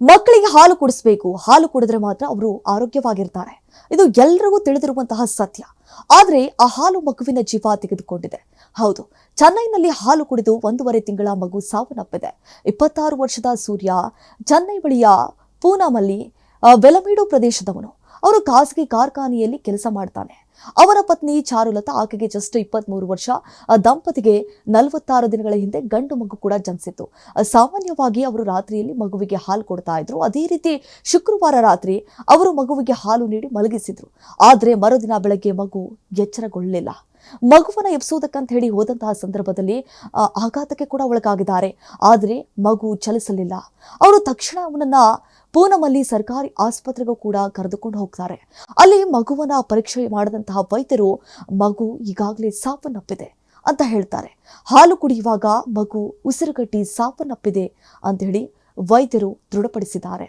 ಮಕ್ಕಳಿಗೆ ಹಾಲು ಕುಡಿಸ್ಬೇಕು. ಹಾಲು ಕುಡಿದ್ರೆ ಮಾತ್ರ ಅವರು ಆರೋಗ್ಯವಾಗಿರ್ತಾರೆ. ಇದು ಎಲ್ರಿಗೂ ತಿಳಿದಿರುವಂತಹ ಸತ್ಯ. ಆದ್ರೆ ಆ ಹಾಲು ಮಗುವಿನ ಜೀವ ತೆಗೆದುಕೊಂಡಿದೆ. ಹೌದು, ಚೆನ್ನೈನಲ್ಲಿ ಹಾಲು ಕುಡಿದು ಒಂದೂವರೆ ತಿಂಗಳ ಮಗು ಸಾವನ್ನಪ್ಪಿದೆ. ಇಪ್ಪತ್ತಾರು ವರ್ಷದ ಸೂರ್ಯ ಚೆನ್ನೈ ಬಳಿಯ ಪೂನಾಮಲ್ಲಿ ವೆಲಮೀಡು ಬೆಲಮೀಡು ಪ್ರದೇಶದವನು. ಅವನು ಖಾಸಗಿ ಕಾರ್ಖಾನೆಯಲ್ಲಿ ಕೆಲಸ ಮಾಡ್ತಾನೆ. ಅವರ ಪತ್ನಿ ಚಾರುಲತಾ, ಆಕೆಗೆ ಜಸ್ಟ್ ಇಪ್ಪತ್ಮೂರು ವರ್ಷ. ಆ, ದಂಪತಿಗೆ ನಲವತ್ತಾರು ದಿನಗಳ ಹಿಂದೆ ಗಂಡು ಮಗು ಕೂಡ ಜನಿಸಿತ್ತು. ಸಾಮಾನ್ಯವಾಗಿ ಅವರು ರಾತ್ರಿಯಲ್ಲಿ ಮಗುವಿಗೆ ಹಾಲು ಕೊಡ್ತಾ ಇದ್ರು. ಅದೇ ರೀತಿ ಶುಕ್ರವಾರ ರಾತ್ರಿ ಅವರು ಮಗುವಿಗೆ ಹಾಲು ನೀಡಿ ಮಲಗಿಸಿದ್ರು. ಆದರೆ ಮರುದಿನ ಬೆಳಗ್ಗೆ ಮಗು ಎಚ್ಚರಗೊಳ್ಳಲಿಲ್ಲ. ಮಗುವನ್ನ ಎಬ್ಸೋದಕ್ಕಂತ ಹೇಳಿ ಹೋದಂತಹ ಸಂದರ್ಭದಲ್ಲಿ ಆಘಾತಕ್ಕೆ ಕೂಡ ಒಳಗಾಗಿದ್ದಾರೆ. ಆದರೆ ಮಗು ಚಲಿಸಲಿಲ್ಲ. ಅವರು ತಕ್ಷಣ ಅವನನ್ನ ಪೂನಮಲ್ಲಿ ಸರ್ಕಾರಿ ಆಸ್ಪತ್ರೆಗೂ ಕೂಡ ಕರೆದುಕೊಂಡು ಹೋಗ್ತಾರೆ. ಅಲ್ಲಿ ಮಗುವನ್ನ ಪರೀಕ್ಷೆ ಮಾಡಿದಂತಹ ವೈದ್ಯರು, ಮಗು ಈಗಾಗಲೇ ಸಾವನ್ನಪ್ಪಿದೆ ಅಂತ ಹೇಳ್ತಾರೆ. ಹಾಲು ಕುಡಿಯುವಾಗ ಮಗು ಉಸಿರುಗಟ್ಟಿ ಸಾವನ್ನಪ್ಪಿದೆ ಅಂತ ಹೇಳಿ ವೈದ್ಯರು ದೃಢಪಡಿಸಿದ್ದಾರೆ.